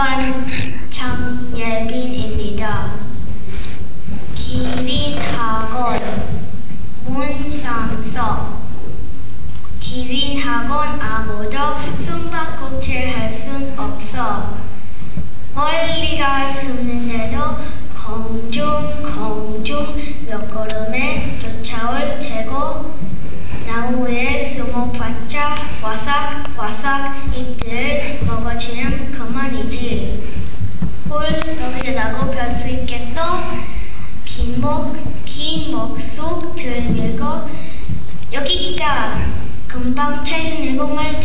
1번 장예빈입니다. 길이 학원 문상석 기린 학원 아무도 숨바꼭질 할 순 없어. 멀리 가 숨는데도 공중 공중 몇 걸음에 쫓아올 재고. 나무에 숨어봤자 와삭 와삭 잎들 수 있겠어? 긴 목, 긴 목, 속 들밀고 여기 있자. 금방 찾은 일곱 마리